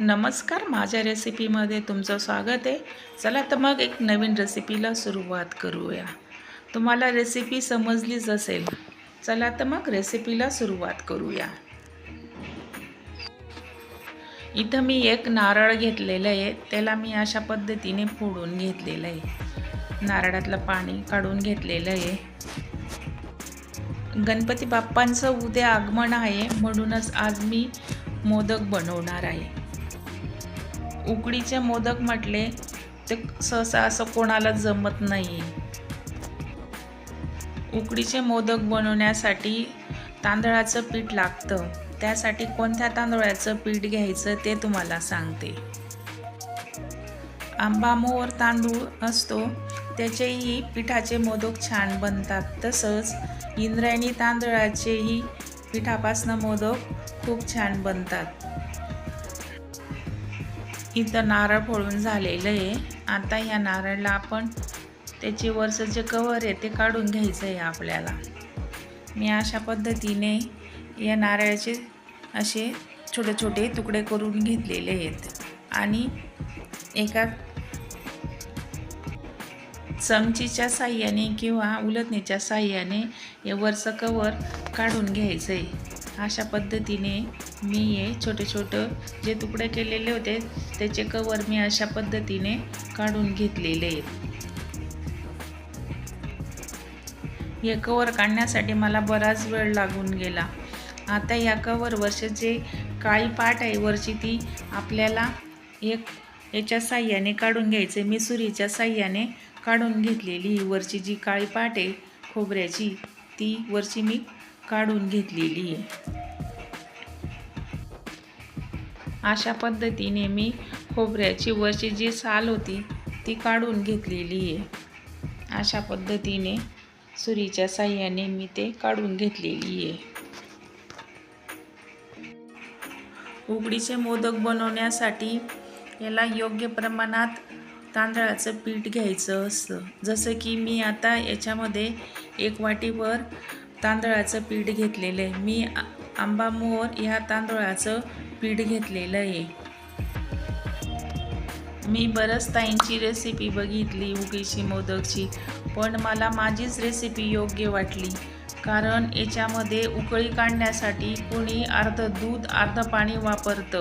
नमस्कार माझ्या रेसिपीमध्ये तुमचं स्वागत आहे. चला तर मग एक नवीन रेसिपीला सुरुवात करूया. तुम्हाला रेसिपी समजलीच असेल. चला तर मग रेसिपीला सुरुवात करूया. इथं मी एक नारळ घेतलेलं आहे. त्याला मी अशा पद्धतीने फोडून घेतलेलं आहे. नारळातलं पाणी काढून घेतलेलं आहे. गणपती बाप्पांचं उद्या आगमन आहे. म्हणूनच आज मी मोदक बनवणार आहे. उकडीचे मोदक म्हटले ते सहसा असं कोणाला जमत नाही. उकडीचे मोदक बनवण्यासाठी तांदळाचं पीठ लागतं. त्यासाठी कोणत्या तांदळाचं पीठ घ्यायचं ते तुम्हाला सांगते. आंबामोर तांदूळ असतो त्याचेही पिठाचे मोदक छान बनतात. तसंच इंद्रायणी तांदळाचेही पिठापासनं मोदक खूप छान बनतात. इथं नारळ फोडून झालेलं आहे. आता या नारळला आपण त्याचे वरचं जे कवर आहे ते काढून घ्यायचं आहे आपल्याला. मी अशा पद्धतीने या नारळाचे असे छोटे छोटे तुकडे करून घेतलेले आहेत. आणि एका चमचीच्या साह्याने किंवा उलटणीच्या साह्याने हे वरचं कवर काढून घ्यायचं आहे. अशा पद्धतीने मी हे छोटे छोटं जे तुकडे केलेले होते त्याचे कवर मी अशा पद्धतीने काढून घेतलेले आहेत. हे कवर काढण्यासाठी मला बराच वेळ लागून गेला. आता या कवरवरचे जे काळी पाट आहे वरची ती आपल्याला एक याच्या साह्याने काढून घ्यायचे. मी सुरीच्या साह्याने काढून घेतलेली ही वरची जी काळी पाट आहे खोबऱ्याची ती वरची मी काढून घेतलेली आहे. अशा पद्धतीने मी खोबऱ्याची वरची जी साल होती ती काढून घेतलेली आहे. अशा पद्धतीने सुरीच्या साह्याने मी ते काढून घेतलेली आहे. उकडीचे मोदक बनवण्यासाठी याला योग्य प्रमाणात तांदळाचं पीठ घ्यायचं असतं. जसं की मी आता याच्यामध्ये एक वाटीवर तांदळाचं पीठ घेतलेलं आहे. मी आंबामोहर ह्या तांदळाचं पीठ घेतलेलं आहे. मी बरंच ताईंची रेसिपी बघितली उगीची मोदकची पण मला माझीच रेसिपी योग्य वाटली. कारण याच्यामध्ये उकळी काढण्यासाठी कोणी अर्ध दूध अर्ध पाणी वापरतं.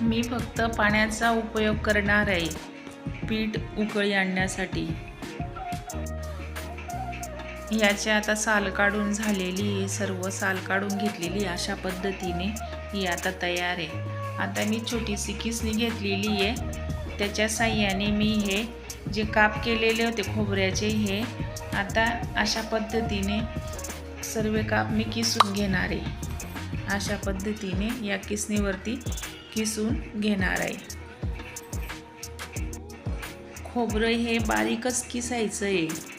मी फक्त पाण्याचा उपयोग करणार आहे पीठ उकळी आणण्यासाठी. याची आता साल काढून झालेली सर्व साल काढून घेतलेली अशा पद्धतीने ही आता तयार आहे. आता मी छोटीशी किसणी घेतलेली आहे. त्याच्या साह्याने मी हे जे काप केलेले होते खोबऱ्याचे हे आता अशा पद्धतीने सर्व काप मी किसून घेणार आहे. अशा पद्धतीने या किसणीवरती किसून घेणार आहे. खोबरं हे बारीकच किसायचं आहे.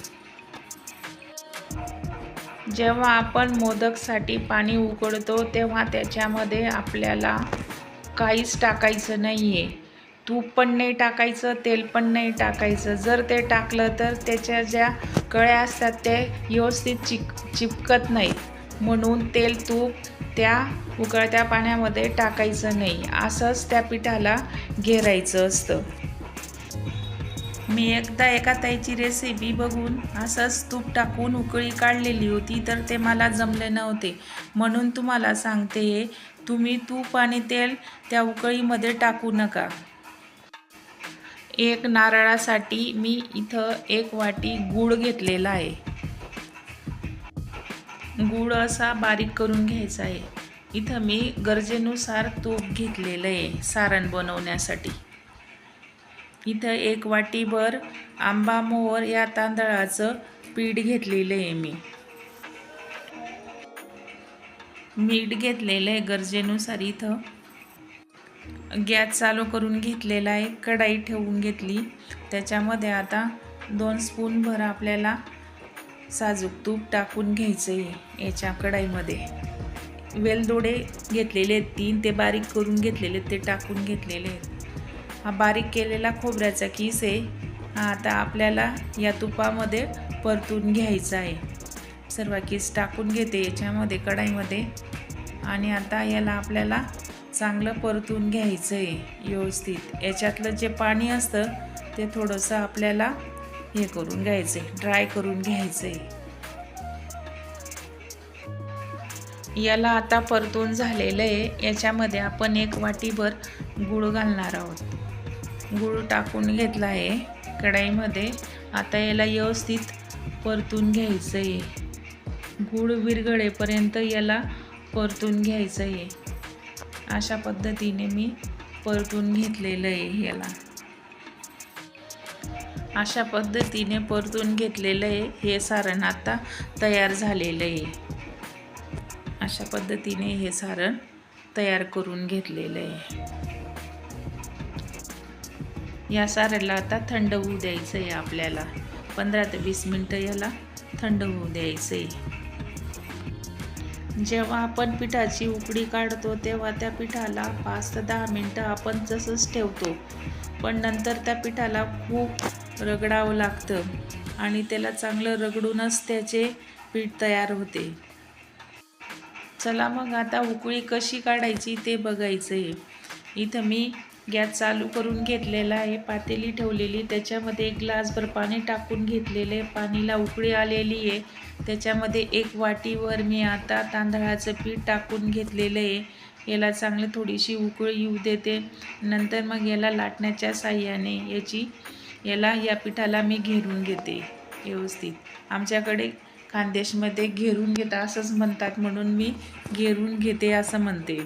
जेव्हा आपण मोदकसाठी पाणी उकळतो तेव्हा त्याच्यामध्ये आपल्याला काहीच टाकायचं नाही आहे तूप पण नाही टाकायचं तेल पण नाही टाकायचं. जर ते टाकलं तर त्याच्या ज्या कळ्या असतात ते व्यवस्थित चिक चिपकत नाहीत. म्हणून तेल तूप त्या उकळत्या पाण्यामध्ये टाकायचं नाही. असंच त्या पिठाला घेरायचं असतं. मी एकदा एका ताईची रेसिपी बघून असंच तूप टाकून उकळी काढलेली होती तर ते मला जमले नव्हते. म्हणून तुम्हाला सांगते तुम्ही तूप आणि तेल त्या उकळीमध्ये टाकू नका. एक नारळासाठी मी इथं एक वाटी गूळ घेतलेला आहे. गूळ असा बारीक करून घ्यायचा आहे. इथं मी गरजेनुसार तूप घेतलेलं आहे सारण बनवण्यासाठी. इथं एक वाटीभर आंबा मोहर या तांदळाचं पीठ घेतलेलं आहे मी. मीठ घेतलेलं आहे गरजेनुसार इथं. गॅस चालू करून घेतलेला आहे कढाई ठेवून घेतली. त्याच्यामध्ये आता दोन स्पूनभर आपल्याला साजूक तूप टाकून घ्यायचं आहे याच्या कढाईमध्ये. वेलदोडे घेतलेले आहेत तीन ते बारीक करून घेतलेले ते टाकून घेतलेले आहेत. हा बारीक केलेला खोबऱ्याचा किस आहे. हा आता आपल्याला या तुपामध्ये परतून घ्यायचा आहे. सर्व किस टाकून घेते याच्यामध्ये कढाईमध्ये. आणि आता याला आपल्याला चांगलं परतून घ्यायचं आहे व्यवस्थित. याच्यातलं जे पाणी असतं ते थोडंसं आपल्याला हे करून घ्यायचं आहे ड्राय करून घ्यायचं आहे. याला आता परतून झालेलं आहे. याच्यामध्ये आपण एक वाटीभर गूळ घालणार आहोत. गूळ टाकून घेतला आहे. कढाईमध्ये. आता याला व्यवस्थित परतून घ्यायचं आहे गूळ विरघळेपर्यंत याला परतून घ्यायचं आहे अशा पद्धतीने मी परतून घेतलेलं आहे याला. अशा पद्धतीने परतून घेतलेलं आहे. हे सारण आता तयार झालेलं आहे. अशा पद्धतीने हे सारण तयार करून घेतलेलं आहे. या साऱ्याला आता थंड होऊ द्यायचं आहे आपल्याला. पंधरा ते वीस मिनटं याला थंड होऊ द्यायचं आहे जेव्हा आपण पिठाची उकडी काढतो तेव्हा त्या पिठाला पाच ते दहा मिनटं आपण जसंच ठेवतो. पण नंतर त्या पिठाला खूप रगडावं लागतं आणि त्याला चांगलं रगडूनच त्याचे पीठ तयार होते. चला मग आता उकळी कशी काढायची ते बघायचं आहे इथं मी गॅस चालू करून घेतलेला आहे. पातेली ठेवलेली. त्याच्यामध्ये एक ग्लासभर पाणी टाकून घेतलेले. पाणीला उकळी आलेली आहे. त्याच्यामध्ये एक वाटीवर मी आता तांदळाचं पीठ टाकून घेतलेलं आहे. याला चांगली थोडीशी उकळी येऊ देते. नंतर मग याला लाटण्याच्या साह्याने याची याला या पिठाला मी घेरून घेते व्यवस्थित. आमच्याकडे खानदेशमध्ये घेरून घेता असंच म्हणतात म्हणून मी घेरून घेते असं म्हणते.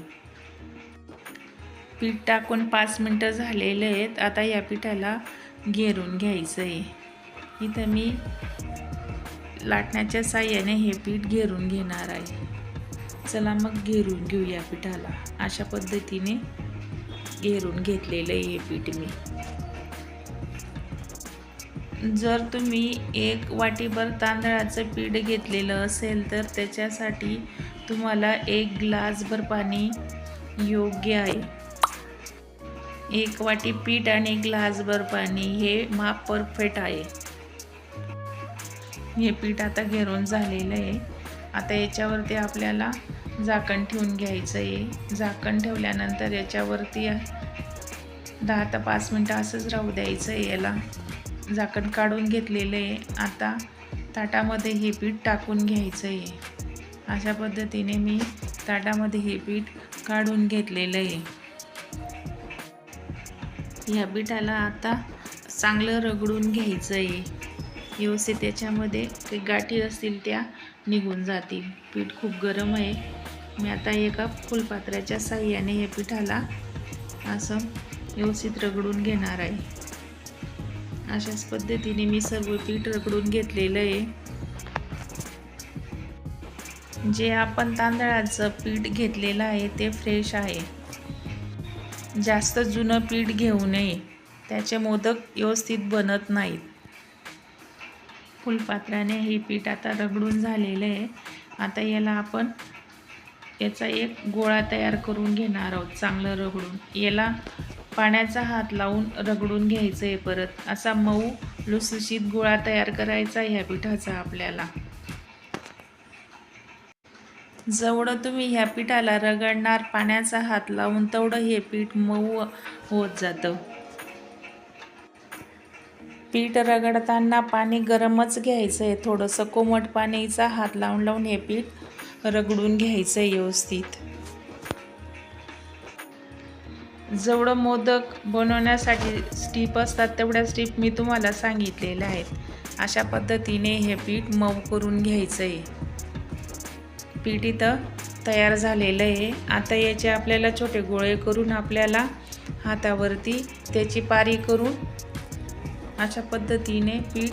पीठ टाकून पाच मिनटं झालेले आहेत. आता या पिठाला घेरून घ्यायचं आहे इथं मी लाटण्याच्या साह्याने हे पीठ घेरून घेणार आहे. चला मग घेरून घेऊ या पिठाला. अशा पद्धतीने घेरून घेतलेलं आहे हे पीठ मी. जर तुम्ही एक वाटीभर तांदळाचं पीठ घेतलेलं असेल तर त्याच्यासाठी तुम्हाला एक ग्लासभर पाणी योग्य आहे. एक वाटी पीठ आणि ग्लासभर पाणी. हे माप परफेक्ट आहे. हे पीठ आता घेरून झालेलं आहे. आता याच्यावरती आपल्याला झाकण ठेवून घ्यायचं आहे. झाकण ठेवल्यानंतर याच्यावरती दहा ते पाच मिनटं असंच राहू द्यायचं आहे याला. झाकण काढून घेतलेलं आहे. आता ताटामध्ये हे पीठ टाकून घ्यायचं आहे. अशा पद्धतीने मी ताटामध्ये हे पीठ काढून घेतलेलं आहे. ह्या पिठाला आता चांगलं रगडून घ्यायचं आहे व्यवस्थित त्याच्यामध्ये काही गाठी असतील त्या निघून जातील. पीठ खूप गरम आहे. मी आता एका फुलपात्राच्या साह्याने या पिठाला असं व्यवस्थित रगडून घेणार आहे. अशाच पद्धतीने मी सर्व पीठ रगडून घेतलेलं आहे. जे आपण तांदळाचं पीठ घेतलेलं आहे ते फ्रेश आहे. जास्त जुनं पीठ घेऊ नये. त्याचे मोदक व्यवस्थित बनत नाहीत. फुलपात्राने हे पीठ आता रगडून झालेलं आहे. आता याला आपण याचा एक गोळा तयार करून घेणार आहोत चांगलं रगडून. याला पाण्याचा हात लावून रगडून घ्यायचं आहे परत. असा मऊ लुसलुशीत गोळा तयार करायचा ह्या पिठाचा आपल्याला. जेवढं तुम्ही ह्या पिठाला रगडणार पाण्याचा हात लावून तेवढं हे पीठ मऊ होत जातं. पीठ रगडताना पाणी गरमच घ्यायचं आहे थोडंसं कोमट पाणीचा हात लावून लावून हे पीठ रगडून घ्यायचं आहे व्यवस्थित. जेवढं मोदक बनवण्यासाठी स्टीप असतात तेवढ्या स्टीप मी तुम्हाला सांगितलेल्या आहेत. अशा पद्धतीने हे पीठ मऊ करून घ्यायचं आहे पीठ इथं तयार झालेलं आहे. आता याचे आपल्याला छोटे गोळे करून आपल्याला हातावरती त्याची पारी करून अशा पद्धतीने पीठ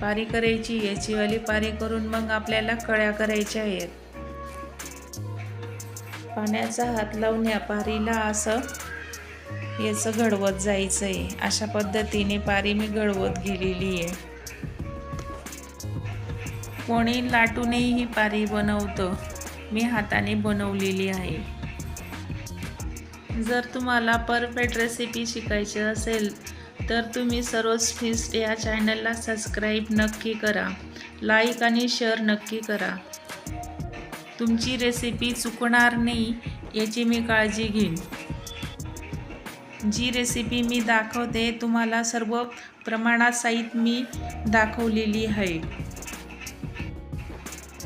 पारी करायची याचीवाली पारी करून मग आपल्याला कळ्या करायच्या आहेत. पाण्याचा हात लावून या पारीला असं याचं घडवत जायचं आहे अशा पद्धतीने पारी मी घडवत गेलेली आहे. कोणी लाटूनही ही पारी बनवतं मी हाताने बनवलेली आहे. जर तुम्हाला परफेक्ट रेसिपी शिकायची असेल तर तुम्ही सर्वच फिस्ट या चॅनलला सबस्क्राईब नक्की करा. लाईक आणि शेअर नक्की करा. तुमची रेसिपी चुकणार नाही याची मी काळजी घेईन. जी रेसिपी मी दाखवते तुम्हाला सर्व प्रमाणात साहित्य मी दाखवलेली आहे.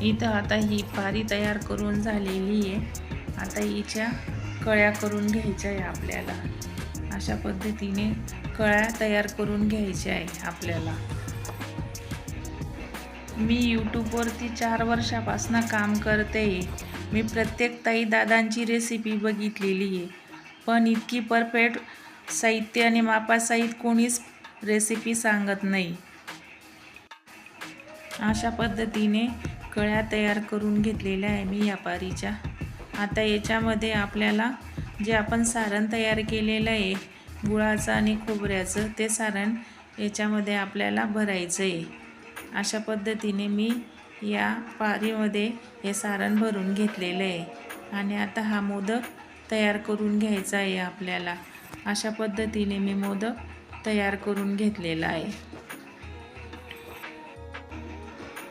इथं आता ही पारी तयार करून झालेली आहे. आता हिच्या कळ्या करून घ्यायच्या आहे आपल्याला. अशा पद्धतीने कळ्या तयार करून घ्यायच्या आहे आपल्याला. मी यूट्यूबवरती चार वर्षापासून काम करते. मी प्रत्येक ताई दादांची रेसिपी बघितलेली आहे. पण इतकी परफेक्ट साहित्य आणि मापासहित कोणीच रेसिपी सांगत नाही. अशा पद्धतीने कळ्या तयार करून घेतलेल्या आहे मी या पारीच्या आता याच्यामध्ये आपल्याला जे आपण सारण तयार केलेलं आहे गुळाचं आणि खोबऱ्याचं ते सारण याच्यामध्ये आपल्याला भरायचं आहे अशा पद्धतीने मी या पारीमध्ये हे सारण भरून घेतलेलं आहे. आणि आता हा मोदक तयार करून घ्यायचा आहे आपल्याला. अशा पद्धतीने मी मोदक तयार करून घेतलेला आहे.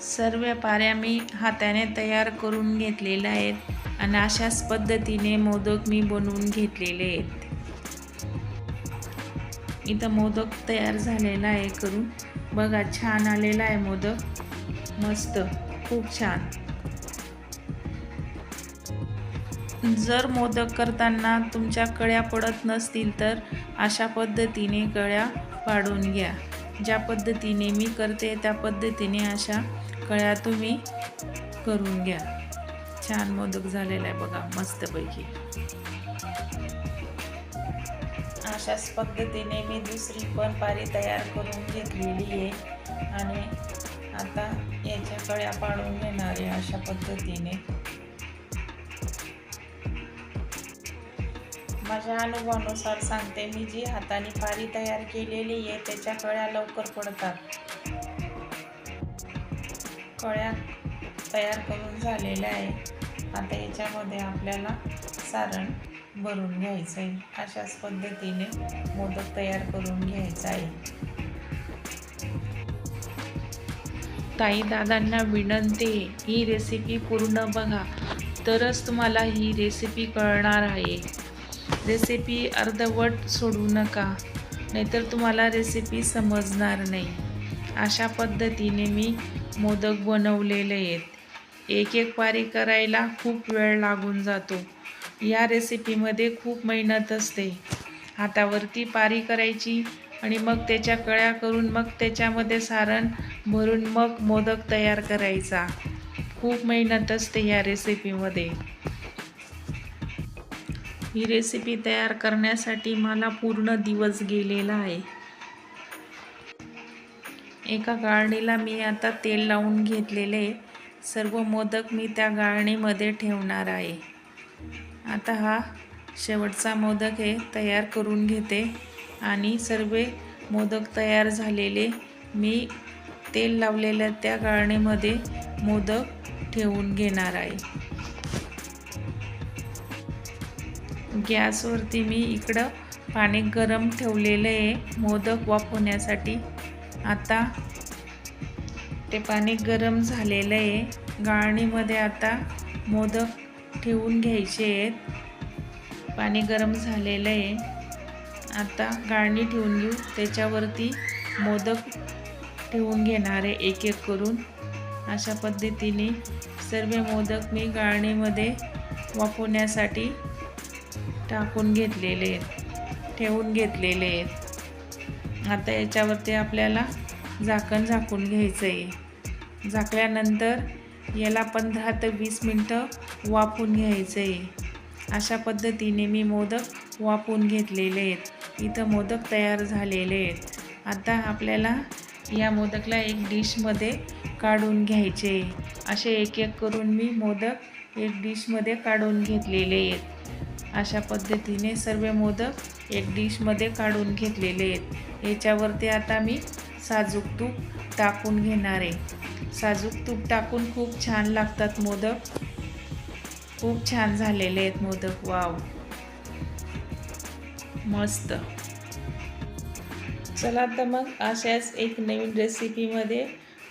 सर्व पाऱ्या मी हाताने तयार करून घेतलेल्या आहेत आणि अशाच पद्धतीने मोदक मी बनवून घेतलेले आहेत. इथं मोदक तयार झालेला आहे करून. बघा छान आलेला आहे मोदक. मस्त खूप छान. जर मोदक करताना तुमच्या कळ्या पडत नसतील तर अशा पद्धतीने कळ्या पाडून घ्या. ज्या पद्धतीने मी करते त्या पद्धतीने अशा कळ्या तुम्ही करून घ्या. छान मोदक झालेला आहे बघा मस्तपैकी. अशाच पद्धतीने मी दुसरी पण पारी तयार करून घेतलेली आहे. आणि आता याच्या कळ्या पाडून घेणार आहे अशा पद्धतीने. माझ्या अनुभवानुसार सांगते मी जी हाताने पारी तयार केलेली आहे त्याच्या कळ्या लवकर पडतात. कळ्या तयार करून झालेल्या आहे आता याच्यामध्ये आपल्याला सारण भरून घ्यायचं आहे अशाच पद्धतीने मोदक तयार करून घ्यायचा आहे. ताई दादांना विनंती ही रेसिपी पूर्ण बघा. तरच तुम्हाला ही रेसिपी कळणार आहे. रेसिपी अर्धवट सोडू नका नाहीतर तुम्हाला रेसिपी समजणार नाही. अशा पद्धतीने मी मोदक बनवलेले आहेत. एक एक पारी करायला खूप वेळ लागून जातो. या रेसिपीमध्ये खूप मेहनत असते. हातावरती पारी करायची आणि मग त्याच्या कळ्या करून मग त्याच्यामध्ये सारण भरून मग मोदक तयार करायचा. खूप मेहनत असते या रेसिपीमध्ये. ही रेसिपी तयार करण्यासाठी मला पूर्ण दिवस गेलेला आहे. एका गाळणीला मी आता तेल लावून घेतलेले सर्व मोदक मी त्या गाळणीमध्ये ठेवणार आहे. आता हा शेवटचा मोदक हे तयार करून घेते आणि सर्व मोदक तयार झालेले मी तेल लावलेल्या त्या गाळणीमध्ये मोदक ठेवून घेणार आहे. गॅसवरती मी इकडं पाणी गरम ठेवलेलं आहे मोदक वाफवण्यासाठी आता ते पाणी गरम झालेलं आहे. गाळणीमध्ये आता मोदक ठेवून घ्यायचे आहेत. पाणी गरम झालेलं आहे. आता गाळणी ठेवून घेऊ. त्याच्यावरती मोदक ठेवून घेणार आहे एक एक करून. अशा पद्धतीने सर्व मोदक मी गाळणीमध्ये वाफवण्यासाठी टाकून घेतलेले आहेत. ठेवून घेतलेले आहेत. आता याच्यावरती आपल्याला झाकण झाकून घ्यायचं आहे झाकल्यानंतर याला पंधरा ते वीस मिनटं वाफून घ्यायचं आहे अशा पद्धतीने मी मोदक वाफून घेतलेले आहेत. इथं मोदक तयार झालेले आहेत. आता आपल्याला या मोदकला एक डिशमध्ये काढून घ्यायचे. असे एक एक करून मी मोदक एक डिशमध्ये काढून घेतलेले आहेत. अशा पद्धतीने सर्व मोदक एक डिशमध्ये काढून घेतलेले आहेत. याच्यावरती आता मी साजूक तूप टाकून घेणार आहे. साजूक तूप टाकून खूप छान लागतात मोदक. खूप छान झालेले आहेत मोदक. वाव. मस्त. चला तर मग अशाच एक नवीन रेसिपीमध्ये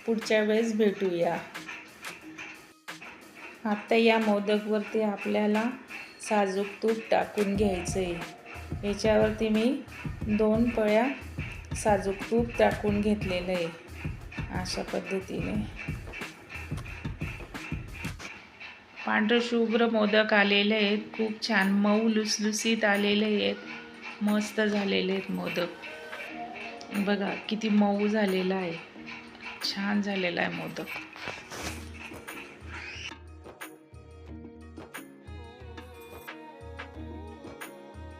पुढच्या वेळेस भेटूया. आता या मोदकवरती आपल्याला साजूक तूप टाकून घ्यायचं आहे याच्यावरती मी दोन पळ्या साजूक तूप टाकून घेतलेलं आहे. अशा पद्धतीने. पांढरे शुभ्र मोदक आलेले आहेत. खूप छान मऊ लुसलुसीत आलेले आहेत. मस्त झालेले आहेत मोदक. बघा किती मऊ झालेला आहे. छान झालेला आहे मोदक.